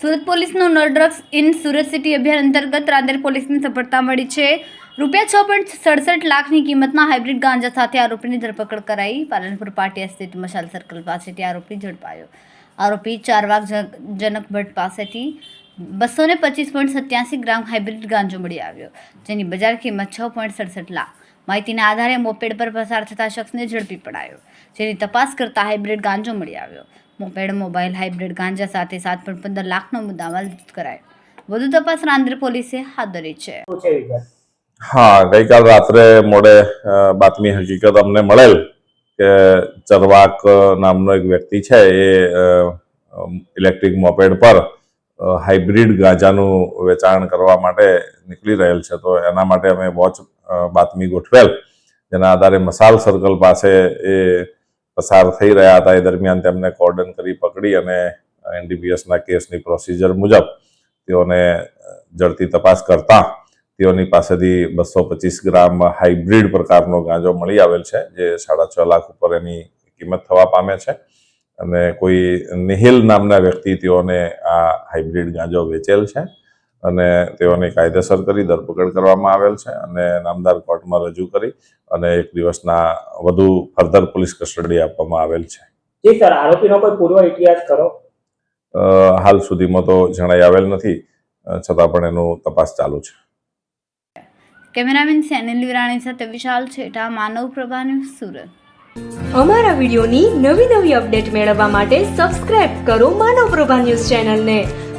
સુરત પોલીસનું no drugs in Surat city અભિયાન અંતર્ગત રાંદેર પોલીસને સફળતા મળી છે. રૂપિયા છ પોઈન્ટ સડસઠ લાખની કિંમતના હાઇબ્રિડ ગાંજા સાથે આરોપીની ધરપકડ કરાઈ. પાલનપુર પાટિયા સ્થિત મશાલ સર્કલ પાસેથી આરોપી ઝડપાયો. આરોપી ચારવાગ જન- જનક ભટ્ટ પાસેથી બસો ને પચીસ પોઈન્ટ સત્યાસી ગ્રામ હાઇબ્રિડ ગાંજો મળી આવ્યો, જેની બજાર કિંમત છ પોઈન્ટ સડસઠ લાખ. માહિતીના આધારે મોપેડ પર પસાર થતા શખ્સને ઝડપી પડાયો. જેની તપાસ કરતા હાઇબ્રિડ ગાંજો મળી આવ્યો. મોપેડ મોબાઈલ હાઇબ્રિડ ગાંજા સાથે સાત પોઈન્ટ પંદર લાખનો મુદ્દામાલ કરાયો. વધુ તપાસ રાંદેર પોલીસે હાથ ધરી છે. હા ગઈકાલ રાત્રે મોડે બાતમી હકીકત અમને મળેલ કે ચરવાક નામનો એક વ્યક્તિ છે એ ઇલેક્ટ્રિક મોપેડ પર હાઇબ્રિડ ગાંજાનું વેચાણ કરવા માટે નીકળી રહેલ છે. તો એના માટે અમે વોચ બાતમી ગોઠવેલ જેના આધારે મસાલ સર્કલ પાસે એ પસાર થઈ રહ્યા હતા. એ દરમિયાન તેમને કોર્ડન કરી પકડી અને એનડીપીએસના કેસની પ્રોસિજર મુજબ તેઓને ઝડપી તપાસ કરતા તેઓની પાસેથી બસો પચીસ ગ્રામ હાઇબ્રિડ પ્રકારનો ગાંજો મળી આવેલ છે, જે સાડા છ લાખ ઉપર એની કિંમત થવા પામે છે. અને કોઈ નિહિલ નામના વ્યક્તિ તેઓને આ હાઇબ્રિડ ગાંજો વેચેલ છે. અને તેઓને કાયદેસર કરી ધરપકડ કરવામાં આવેલ છે અને નામદાર કોર્ટમાં રજૂ કરી અને એક દિવસના વધુ ફર્ધર પોલીસ કસ્ટડી આપવામાં આવેલ છે. જી સર આરોપીનો કોઈ પૂર્વ ઇતિહાસ ખરો? હાલ સુધીમાં તો જણાઈ આવેલ નથી છતાં પણ એનું તપાસ ચાલુ છે. કેમેરામેન સેનિલ વિરાણી સાથે વિશાલ છેટા માનવ પ્રભા ન્યૂઝ સુરત. અમારા વિડિયોની નવી નવી અપડેટ મેળવવા માટે સબસ્ક્રાઇબ કરો માનવ પ્રભા ન્યૂઝ ચેનલને.